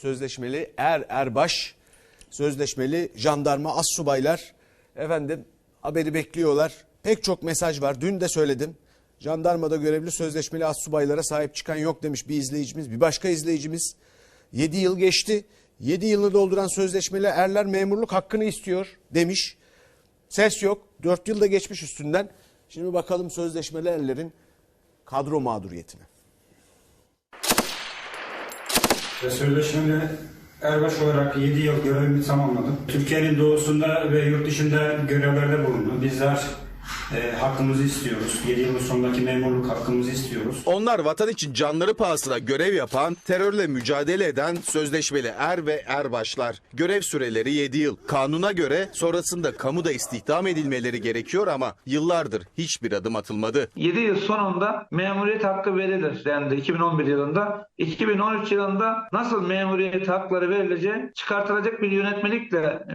sözleşmeli er erbaş, sözleşmeli jandarma as subaylar efendim haberi bekliyorlar. Pek çok mesaj var. Dün de söyledim. Jandarmada görevli sözleşmeli as subaylara sahip çıkan yok demiş bir izleyicimiz. Bir başka izleyicimiz 7 yıl geçti. 7 yılını dolduran sözleşmeli erler memurluk hakkını istiyor demiş. Ses yok. 4 yılda geçmiş üstünden. Şimdi bakalım sözleşmeli erlerin kadro mağduriyetine. Ve Sözleşmeli erbaş olarak 7 yıl görevimi tamamladım. Türkiye'nin doğusunda ve yurt dışında görevlerde bulundum. Bizler e, hakkımızı istiyoruz. 7 yılın sonundaki memurluk hakkımızı istiyoruz. Onlar vatan için canları pahasına görev yapan, terörle mücadele eden sözleşmeli er ve erbaşlar. Görev süreleri 7 yıl. Kanuna göre sonrasında kamuda istihdam edilmeleri gerekiyor ama yıllardır hiçbir adım atılmadı. 7 yıl sonunda memuriyet hakkı verilir dendi 2011 yılında. 2013 yılında nasıl memuriyet hakları verileceği çıkartılacak bir yönetmelikle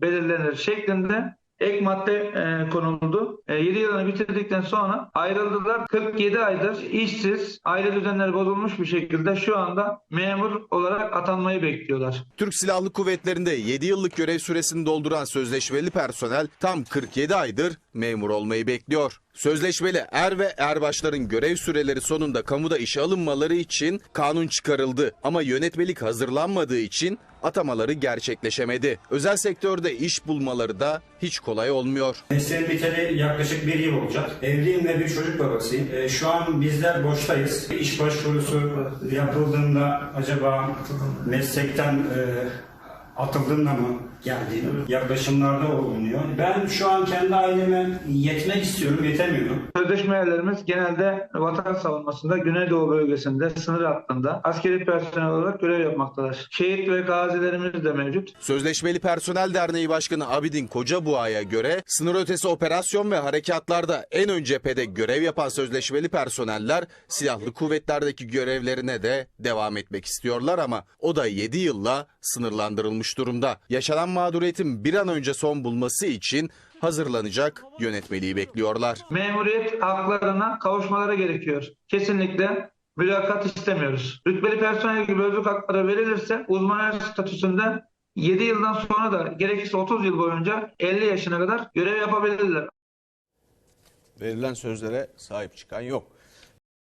belirlenir şeklinde ek madde e, konuldu. E, 7 yılını bitirdikten sonra ayrıldılar. 47 aydır işsiz, aile düzenleri bozulmuş bir şekilde şu anda memur olarak atanmayı bekliyorlar. Türk Silahlı Kuvvetleri'nde 7 yıllık görev süresini dolduran sözleşmeli personel tam 47 aydır memur olmayı bekliyor. Sözleşmeli er ve erbaşların görev süreleri sonunda kamuda işe alınmaları için kanun çıkarıldı. Ama yönetmelik hazırlanmadığı için atamaları gerçekleşemedi. Özel sektörde iş bulmaları da hiç kolay olmuyor. Mesleğim biteli yaklaşık bir yıl olacak. Evliyim ve bir çocuk babasıyım. E, şu an bizler boştayız. İş başvurusu yapıldığında acaba meslekten e, atıldığında mı geldiğini yaklaşımlarda olunuyor. Ben şu an kendi aileme yetmek istiyorum, yetemiyorum. Sözleşmelerimiz genelde vatan savunmasında Güneydoğu bölgesinde sınır hattında askeri personel olarak görev yapmaktadır. Şehit ve gazilerimiz de mevcut. Sözleşmeli Personel Derneği Başkanı Abidin Kocabuğa'ya göre sınır ötesi operasyon ve harekatlarda en ön cephede görev yapan sözleşmeli personeller silahlı kuvvetlerdeki görevlerine de devam etmek istiyorlar ama o da 7 yılla sınırlandırılmış durumda. Yaşanan mağduriyetin bir an önce son bulması için hazırlanacak yönetmeliği bekliyorlar. Memuriyet haklarına kavuşmaları gerekiyor. Kesinlikle mülakat istemiyoruz. Rütbeli personel gibi özlük hakları verilirse uzman statüsünde 7 yıldan sonra da gerekirse 30 yıl boyunca 50 yaşına kadar görev yapabilirler. Verilen sözlere sahip çıkan yok.